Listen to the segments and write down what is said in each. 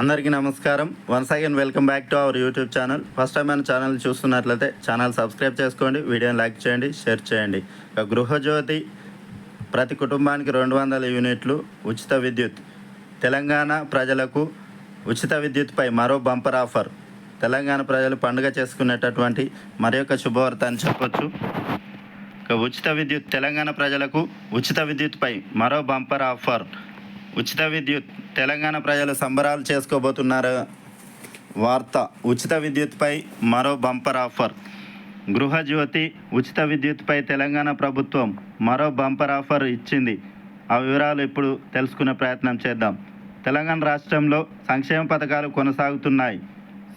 అందరికీ నమస్కారం. Once again welcome back to our YouTube channel first time మన channel చూస్తున్నట్లయితే ఛానల్ సబ్స్క్రైబ్ చేసుకోండి వీడియోని లైక్ చేయండి షేర్ చేయండి. ఇక గృహజ్యోతి ప్రతి కుటుంబానికి రెండు వందల యూనిట్లు ఉచిత విద్యుత్. తెలంగాణ ప్రజలకు ఉచిత విద్యుత్పై మరో బంపర్ ఆఫర్. తెలంగాణ ప్రజలు పండుగ చేసుకునేటటువంటి మరి యొక్క శుభవార్త అని చెప్పొచ్చు. ఉచిత విద్యుత్ తెలంగాణ ప్రజలకు ఉచిత విద్యుత్పై మరో బంపర్ ఆఫర్. ఉచిత విద్యుత్ తెలంగాణ ప్రజలు సంబరాలు చేసుకోబోతున్నారు. వార్త ఉచిత విద్యుత్పై మరో బంపర్ ఆఫర్. గృహజ్యోతి ఉచిత విద్యుత్పై తెలంగాణ ప్రభుత్వం మరో బంపర్ ఆఫర్ ఇచ్చింది. ఆ వివరాలు ఇప్పుడు తెలుసుకునే ప్రయత్నం చేద్దాం. తెలంగాణ రాష్ట్రంలో సంక్షేమ పథకాలు కొనసాగుతున్నాయి.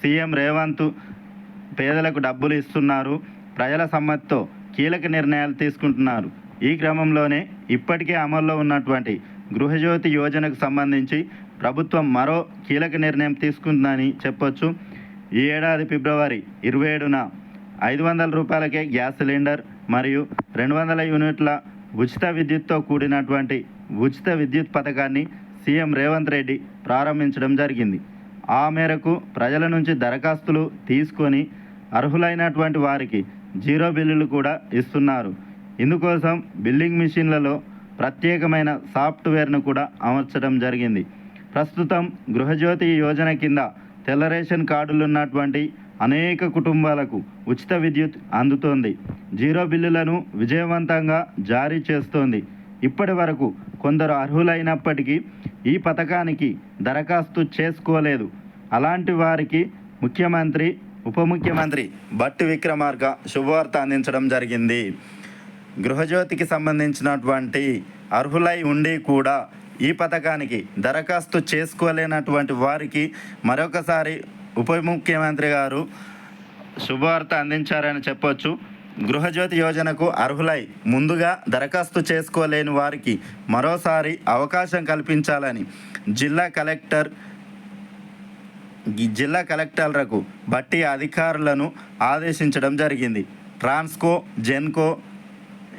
సీఎం రేవంత్ పేదలకు డబ్బులు ఇస్తున్నారు. ప్రజల సమ్మతితో కీలక నిర్ణయాలు తీసుకుంటున్నారు. ఈ క్రమంలోనే ఇప్పటికే అమల్లో ఉన్నటువంటి గృహజ్యోతి యోజనకు సంబంధించి ప్రభుత్వం మరో కీలక నిర్ణయం తీసుకుందని చెప్పొచ్చు. ఈ ఏడాది ఫిబ్రవరి ఇరవై ఏడున ఐదు వందల రూపాయలకే గ్యాస్ సిలిండర్ మరియు రెండు వందల యూనిట్ల ఉచిత విద్యుత్తో కూడినటువంటి ఉచిత విద్యుత్ పథకాన్ని సీఎం రేవంత్ రెడ్డి ప్రారంభించడం జరిగింది. ఆ మేరకు ప్రజల నుంచి దరఖాస్తులు తీసుకొని అర్హులైనటువంటి వారికి జీరో బిల్లులు కూడా ఇస్తున్నారు. ఇందుకోసం బిల్లింగ్ మిషన్లలో ప్రత్యేకమైన సాఫ్ట్వేర్ను కూడా అమర్చడం జరిగింది. ప్రస్తుతం గృహజ్యోతి యోజన కింద తెల్ల రేషన్ కార్డులు ఉన్నటువంటి అనేక కుటుంబాలకు ఉచిత విద్యుత్ అందుతోంది. జీరో బిల్లులను విజయవంతంగా జారీ చేస్తోంది. ఇప్పటి వరకు కొందరు అర్హులైనప్పటికీ ఈ పథకానికి దరఖాస్తు చేసుకోలేదు. అలాంటి వారికి ముఖ్యమంత్రి ఉప ముఖ్యమంత్రి బట్టి విక్రమార్క శుభవార్త అందించడం జరిగింది. గృహజ్యోతికి సంబంధించినటువంటి అర్హులై ఉండి కూడా ఈ పథకానికి దరఖాస్తు చేసుకోలేనటువంటి వారికి మరొకసారి ఉప ముఖ్యమంత్రి గారు శుభవార్త అందించారని చెప్పొచ్చు. గృహజ్యోతి యోజనకు అర్హులై ముందుగా దరఖాస్తు చేసుకోలేని వారికి మరోసారి అవకాశం కల్పించాలని జిల్లా కలెక్టర్ జిల్లా కలెక్టర్లకు బట్టి అధికారులను ఆదేశించడం జరిగింది. ట్రాన్స్కో జెన్కో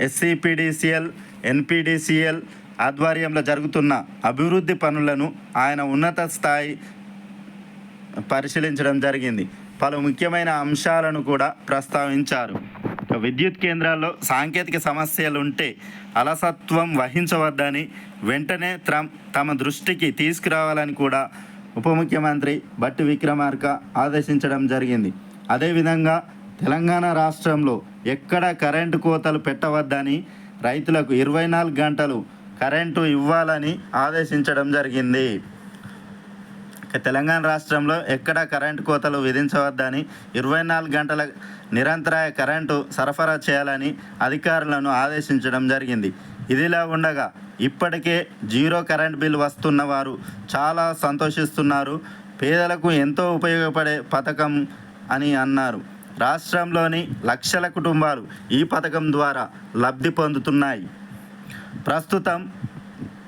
ఎస్సీపీడీసీఎల్ ఎన్పీడీసీఎల్ ఆధ్వర్యంలో జరుగుతున్న అభివృద్ధి పనులను ఆయన ఉన్నత స్థాయి పరిశీలించడం జరిగింది. పలు ముఖ్యమైన అంశాలను కూడా ప్రస్తావించారు. విద్యుత్ కేంద్రాల్లో సాంకేతిక సమస్యలు ఉంటే అలసత్వం వహించవద్దని వెంటనే త్రమ్ తమ దృష్టికి తీసుకురావాలని కూడా ఉప ముఖ్యమంత్రి బట్టి విక్రమార్క ఆదేశించడం జరిగింది. అదేవిధంగా తెలంగాణ రాష్ట్రంలో ఎక్కడ కరెంటు కోతలు పెట్టవద్దని రైతులకు ఇరవై నాలుగు గంటలు కరెంటు ఇవ్వాలని ఆదేశించడం జరిగింది. తెలంగాణ రాష్ట్రంలో ఎక్కడ కరెంటు కోతలు విధించవద్దని ఇరవై నాలుగు గంటల నిరంతరాయ కరెంటు సరఫరా చేయాలని అధికారులను ఆదేశించడం జరిగింది. ఇదిలా ఉండగా ఇప్పటికే జీరో కరెంట్ బిల్ వస్తున్న వారు చాలా సంతోషిస్తున్నారు. పేదలకు ఎంతో ఉపయోగపడే పథకం అని అన్నారు. రాష్ట్రంలోని లక్షల కుటుంబాలు ఈ పథకం ద్వారా లబ్ధి పొందుతున్నాయి. ప్రస్తుతం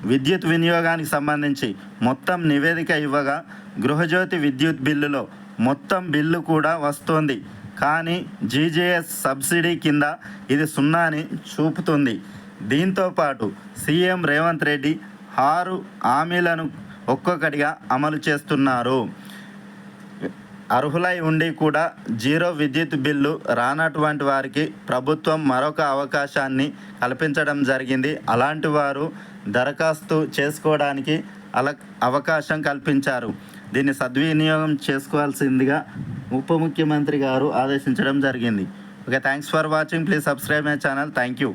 విద్యుత్ వినియోగానికి సంబంధించి మొత్తం నివేదిక ఇవ్వగా గృహజ్యోతి విద్యుత్ బిల్లులో మొత్తం బిల్లు కూడా వస్తోంది. కానీ జీజేఎస్ సబ్సిడీ కింద ఇది సున్నాని చూపుతుంది. దీంతో పాటు సీఎం రేవంత్ రెడ్డి ఆరు హామీలను ఒక్కొక్కటిగా అమలు చేస్తున్నారు. అర్హులై ఉండి కూడా జీరో విద్యుత్ బిల్లు రానటువంటి వారికి ప్రభుత్వం మరొక అవకాశాన్ని కల్పించడం జరిగింది. అలాంటి వారు దరఖాస్తు చేసుకోవడానికి అల అవకాశం కల్పించారు. దీన్ని సద్వినియోగం చేసుకోవాల్సిందిగా ఉప ముఖ్యమంత్రి గారు ఆదేశించడం జరిగింది. Okay thanks for watching. Please subscribe my channel. Thank you.